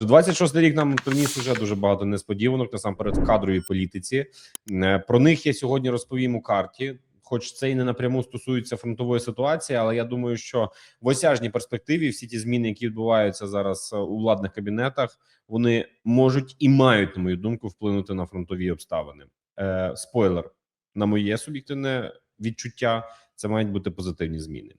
26 рік нам приніс уже дуже багато несподіванок, насамперед в кадровій політиці. Е, Про них я сьогодні розповім у карті. Хоч це і не напряму стосується фронтової ситуації, але я думаю, що в осяжній перспективі всі ті зміни, які відбуваються зараз е, у владних кабінетах, вони можуть і мають, на мою думку, вплинути на фронтові обставини. Е, спойлер на моє суб'єктивне відчуття. Це мають бути позитивні зміни.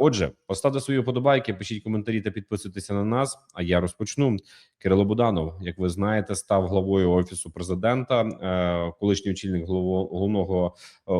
Отже, поставте свої вподобайки, пишіть коментарі та підписуйтеся на нас. А я розпочну. Кирило Буданов, як ви знаєте, став главою офісу президента, е, колишній очільник головного е,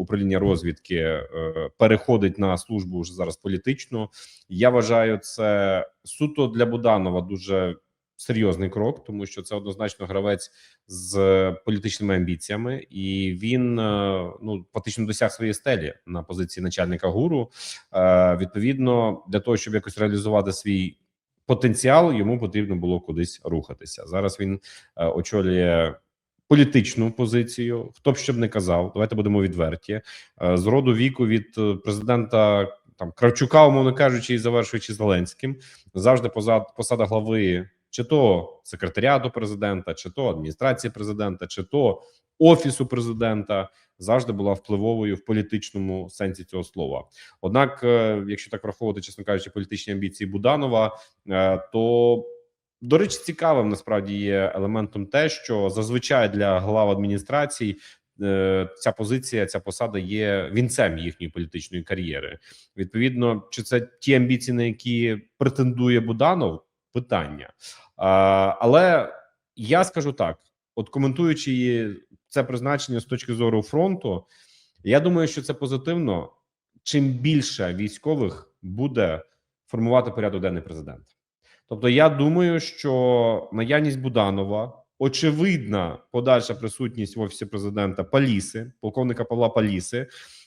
управління розвідки е, переходить на службу вже зараз політичну. Я вважаю, це суто для Буданова дуже серйозний крок, тому що це однозначно гравець з політичними амбіціями, і він е, ну фактично досяг своєї стелі на позиції начальника гуру. Е, Відповідно, для того, щоб якось реалізувати свій потенціал, йому потрібно було кудись рухатися. Зараз він е, очолює. Політичну позицію, хто б що не казав, давайте будемо відверті. Е, З роду віку від е, президента там Кравчука, умовно кажучи, і завершуючи Зеленським, завжди позад посада глави чи то секретаріату президента, чи то адміністрації президента, чи то офісу президента завжди була впливовою в політичному сенсі цього слова. Однак, е, якщо так враховувати, чесно кажучи, політичні амбіції Буданова, е, то до речі, цікавим насправді є елементом те, що зазвичай для глав адміністрацій е, ця позиція, ця посада є вінцем їхньої політичної кар'єри. Відповідно, чи це ті амбіції, на які претендує Буданов? Питання, але я скажу так: от коментуючи це призначення з точки зору фронту, я думаю, що це позитивно. Чим більше військових буде формувати порядок денний президент. Тобто, я думаю, що наявність Буданова, очевидна подальша присутність в офісі президента Паліси, полковника Павла Паліси,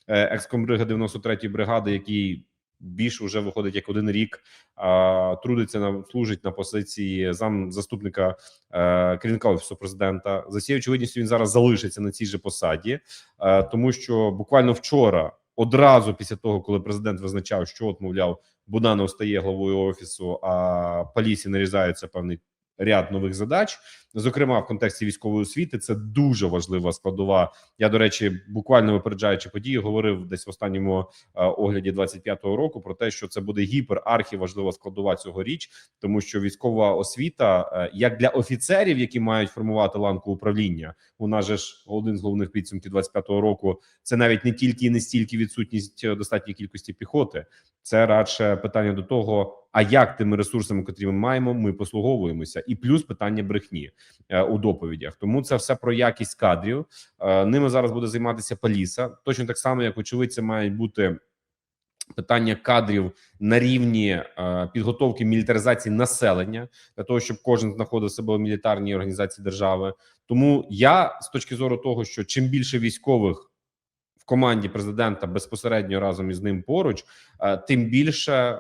е, екскомбрига 93-ї бригади, який більше вже виходить як один рік, а, трудиться на служить на позиції зам заступника е, керівника офісу президента. За цією очевидністю він зараз залишиться на цій же посаді, е, тому що буквально вчора, одразу після того, коли президент визначав, що от мовляв, Буданов стає главою офісу, а Палісі нарізається певний ряд нових задач, зокрема в контексті військової освіти. Це дуже важлива складова. Я до речі, буквально випереджаючи події, говорив десь в останньому е, огляді 25-го року про те, що це буде гіпер архіважлива складова цього річ, тому що військова освіта, е, як для офіцерів, які мають формувати ланку управління, у нас же ж один з головних підсумків 25-го року. Це навіть не тільки і не стільки відсутність е, достатньої кількості піхоти, це радше питання до того. А як тими ресурсами, котрі ми маємо, ми послуговуємося, і плюс питання брехні у доповідях. Тому це все про якість кадрів. Е, ними зараз буде займатися Паліса. Точно так само, як очевидці мають бути питання кадрів на рівні е, підготовки мілітаризації населення для того, щоб кожен знаходив себе у мілітарній організації держави. Тому я з точки зору того, що чим більше військових в команді президента безпосередньо разом із ним поруч, е, тим більше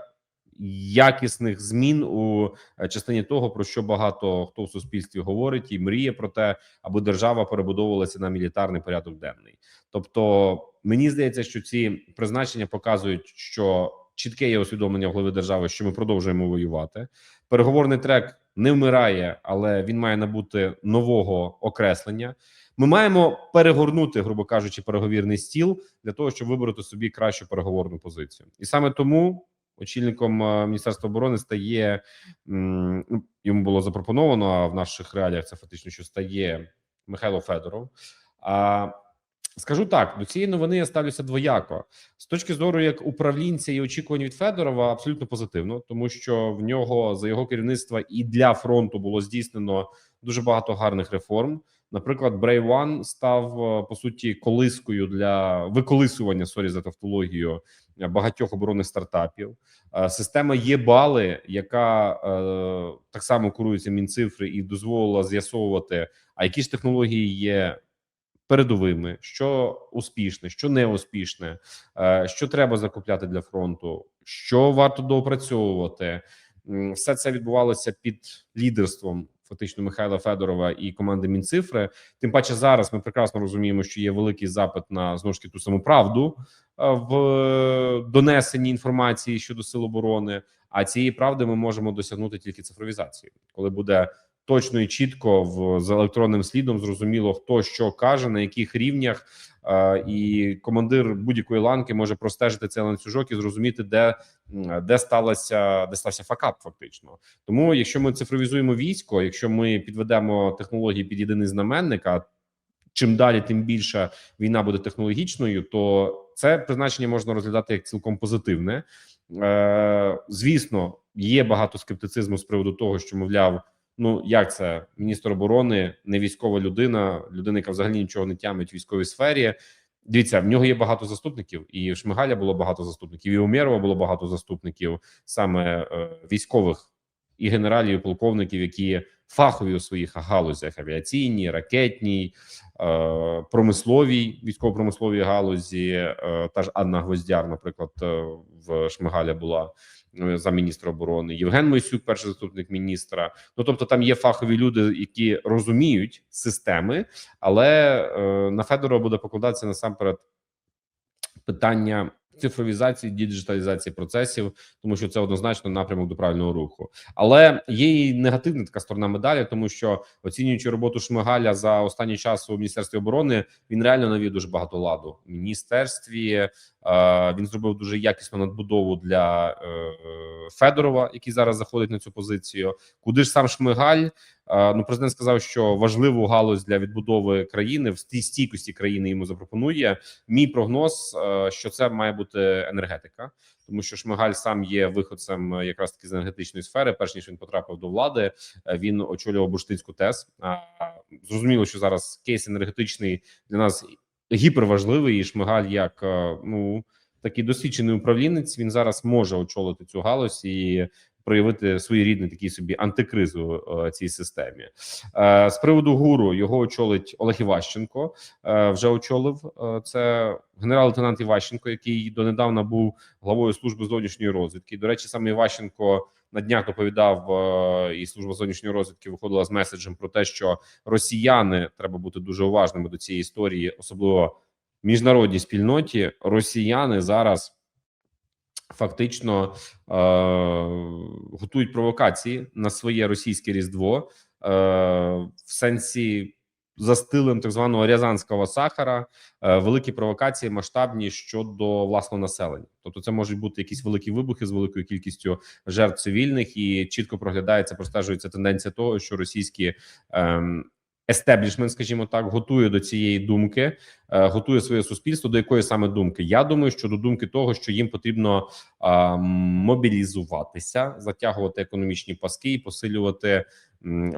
якісних змін у е, частині того, про що багато хто в суспільстві говорить і мріє про те, аби держава перебудовувалася на мілітарний порядок денний. Тобто, мені здається, що ці призначення показують, що чітке є усвідомлення в голови держави, що ми продовжуємо воювати. Переговорний трек не вмирає, але він має набути нового окреслення. Ми маємо перегорнути, грубо кажучи, переговірний стіл для того, щоб вибрати собі кращу переговорну позицію, і саме тому очільником е, міністерства оборони стає ну, йому було запропоновано. А в наших реаліях це фактично що стає Михайло Федоров. А скажу так: до цієї новини я ставлюся двояко з точки зору як управлінця і очікувань від Федорова, абсолютно позитивно, тому що в нього за його керівництва і для фронту було здійснено дуже багато гарних реформ. Наприклад, Brave One став е, по суті колискою для виколисування сорі за тавтологію багатьох оборонних стартапів. Е, Система ЄБАЛи, яка е, так само курується мінцифри і дозволила з'ясовувати, а які ж технології є передовими, що успішне, що не успішне, що треба закупляти для фронту, що варто доопрацьовувати. Все це відбувалося під лідерством фактично Михайла Федорова і команди Мінцифри. Тим паче зараз ми прекрасно розуміємо, що є великий запит на знову ж таки ту саму правду е, в донесенні інформації щодо сил оборони. А цієї правди ми можемо досягнути тільки цифровізацією, коли буде точно і чітко в з електронним слідом зрозуміло, хто що каже, на яких рівнях, і командир будь-якої ланки може простежити цей ланцюжок і зрозуміти, де де сталося, де стався факап. Фактично, тому якщо ми цифровізуємо військо, якщо ми підведемо технології під єдиний знаменник, а чим далі, тим більше війна буде технологічною, то це призначення можна розглядати як цілком позитивне. Е, звісно, є багато скептицизму з приводу того, що мовляв. Ну як це міністр оборони, не військова людина, людина, яка взагалі нічого не тямить в військовій сфері. Дивіться, в нього є багато заступників, і в Шмигаля було багато заступників, і у Умєрова було багато заступників, саме е, військових і генералів, і полковників, які фахові у своїх галузях: авіаційній, ракетній, е, промисловій, військово-промисловій галузі. Е, та ж Анна Гвоздяр, наприклад, е, в Шмигаля була за міністра оборони, Євген Мойсюк, перший заступник міністра. Ну тобто, там є фахові люди, які розуміють системи, але на Федорова буде покладатися насамперед питання цифровізації, діджиталізації процесів, тому що це однозначно напрямок до правильного руху. Але є і негативна така сторона медалі, тому що оцінюючи роботу Шмигаля за останній час у міністерстві оборони, він реально навів дуже багато ладу в міністерстві. Він зробив дуже якісну надбудову для е, Федорова, який зараз заходить на цю позицію. Куди ж сам Шмигаль? Ну, президент сказав, що важливу галузь для відбудови країни в стій- стійкості країни йому запропонує. Мій прогноз, е, що це має бути енергетика, тому що Шмигаль сам є виходцем е, якраз таки з енергетичної сфери. Перш ніж він потрапив до влади, він очолював Бурштинську ТЕС. Зрозуміло, що зараз кейс енергетичний для нас гіперважливий. І Шмигаль, як е, ну такий досвідчений управлінець, він зараз може очолити цю галузь і проявити своєрідний такий собі антикризу е, цій системі. Е, з приводу гуру його очолить Олег Іващенко. Вже очолив це генерал-лейтенант Іващенко, який донедавна був главою служби зовнішньої розвідки. До речі, саме Іващенко на днях доповідав е, і служба зовнішньої розвідки виходила з меседжем про те, що росіяни треба бути дуже уважними до цієї історії, особливо в міжнародній спільноті. Росіяни зараз фактично е, готують провокації на своє російське різдво е, в сенсі за стилем так званого рязанського сахара. Е, великі провокації масштабні щодо власного населення. Тобто, це можуть бути якісь великі вибухи з великою кількістю жертв цивільних, і чітко проглядається, простежується тенденція того, що російські. Ем, Естеблішмент, скажімо так, готує до цієї думки, е, готує своє суспільство. До якої саме думки? Я думаю, що до думки того, що їм потрібно а, мобілізуватися, затягувати економічні паски і посилювати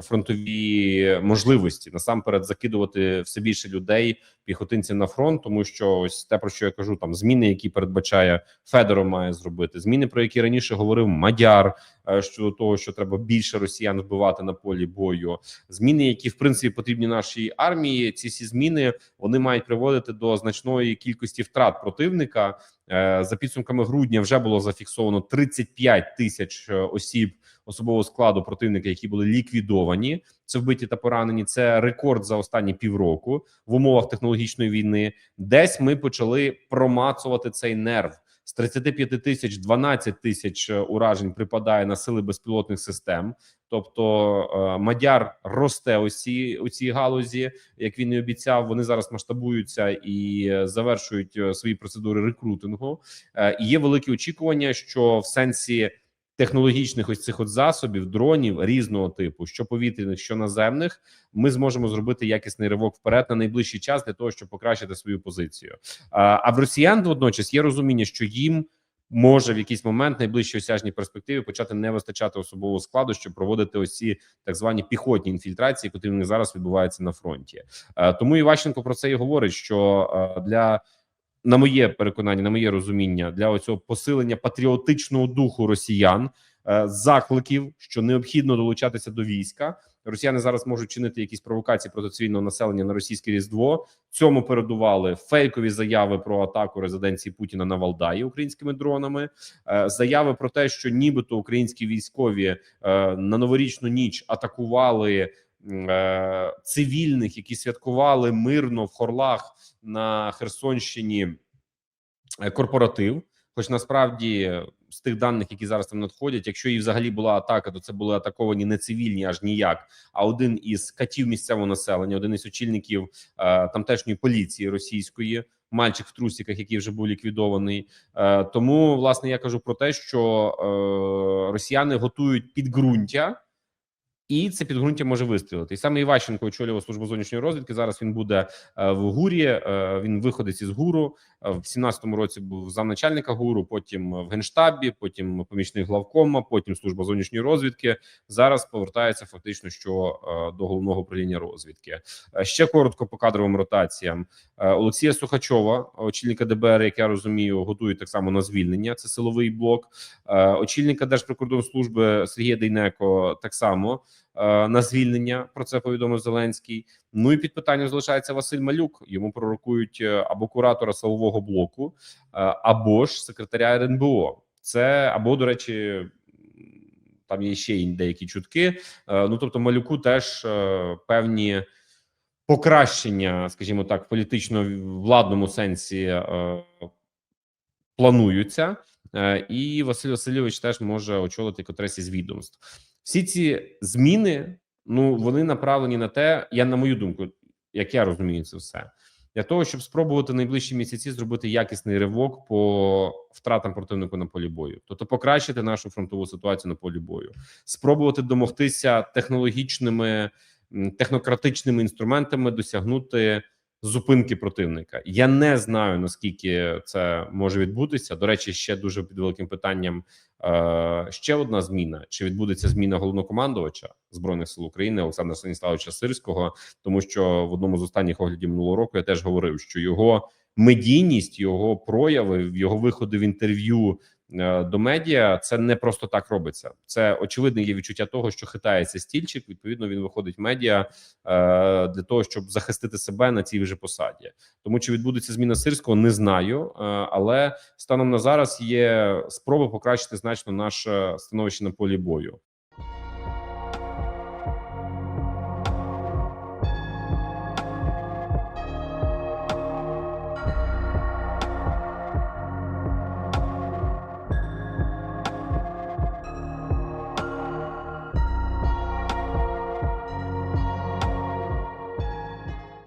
фронтові можливості насамперед закидувати все більше людей, піхотинців на фронт, тому що ось те про що я кажу, там зміни, які передбачає Федоров, має зробити зміни, про які раніше говорив Мадяр е, щодо того, що треба більше росіян вбивати на полі бою. Зміни, які в принципі потрібні нашій армії. Ці всі зміни вони мають приводити до значної кількості втрат противника. Е, За підсумками грудня вже було зафіксовано 35 тисяч е, осіб особового складу противника, які були ліквідовані. Це вбиті та поранені. Це рекорд за останні півроку в умовах технологічної війни. Десь ми почали промацувати цей нерв. З 35 тисяч 12 тисяч е, уражень припадає на сили безпілотних систем. Тобто е, Мадяр росте ці у цій галузі, як він і обіцяв. Вони зараз масштабуються і е, завершують свої процедури рекрутингу. І є великі очікування, що в сенсі технологічних ось цих от засобів, дронів різного типу, що повітряних, що наземних, ми зможемо зробити якісний ривок вперед на найближчий час для того, щоб покращити свою позицію. А, в росіян водночас є розуміння, що їм. Може в якийсь момент найближчій осяжній перспективі почати не вистачати особового складу, щоб проводити ось ці так звані піхотні інфільтрації, які зараз відбуваються на фронті. Е, Тому Іващенко про це і говорить: що е, для на моє переконання, на моє розуміння, для оцього посилення патріотичного духу росіян е, закликів, що необхідно долучатися до війська. Росіяни зараз можуть чинити якісь провокації проти цивільного населення на російське різдво. Цьому передували фейкові заяви про атаку резиденції Путіна на Валдаї українськими дронами. Е, Заяви про те, що нібито українські військові е, на новорічну ніч атакували е, цивільних, які святкували мирно в Хорлах на Херсонщині е, корпоратив. Хоч насправді з тих даних, які зараз там надходять, якщо і взагалі була атака, то це були атаковані не цивільні, аж ніяк. А один із катів місцевого населення, один із очільників е, тамтешньої поліції російської, мальчик в трусиках, який вже був ліквідований. Е, тому власне я кажу про те, що е, росіяни готують підґрунтя. І це підґрунтя може вистрілити. І саме Іващенко очолював службу зовнішньої розвідки. Зараз він буде е, в ГУРі. е, Він виходить із ГУРу. Е, В 17-му році був замначальника ГУРу, потім в генштабі, потім помічник главкома, потім служба зовнішньої розвідки. Зараз повертається фактично що до головного управління розвідки. Ще коротко по кадровим ротаціям. Олексія Сухачова, очільника ДБР, як я розумію, готують так само на звільнення. Це силовий блок. Очільника Держприкордонслужби Сергія Дейнеко так само на звільнення. Про це повідомив Зеленський. Ну і під питанням залишається Василь Малюк. Йому пророкують е, або куратора силового блоку, е, або ж секретаря РНБО. Це або, до речі, там є ще деякі чутки. Е, Ну тобто, малюку теж е, певні покращення, скажімо так, в політично владному сенсі е, плануються. Е, І Василь Васильович теж може очолити котресь із відомств. Всі ці зміни, ну вони направлені на те, я на мою думку, як я розумію це все, для того, щоб спробувати найближчі місяці зробити якісний ривок по втратам противнику на полі бою, тобто покращити нашу фронтову ситуацію на полі бою, спробувати домогтися технологічними технократичними інструментами досягнути зупинки противника. Я не знаю наскільки це може відбутися. До речі, ще дуже під великим питанням. Е, ще одна зміна: чи відбудеться зміна головнокомандувача збройних сил України Олександра Станіславовича Сирського, тому що в одному з останніх оглядів минулого року я теж говорив, що його медійність, його прояви, його виходи в інтерв'ю до медіа це не просто так робиться. Це очевидне є відчуття того, що хитається стільчик. Відповідно, він виходить в медіа е, для того, щоб захистити себе на цій вже посаді. Тому чи відбудеться зміна сирського, не знаю. Е, але станом на зараз є спроба покращити значно наше становище на полі бою.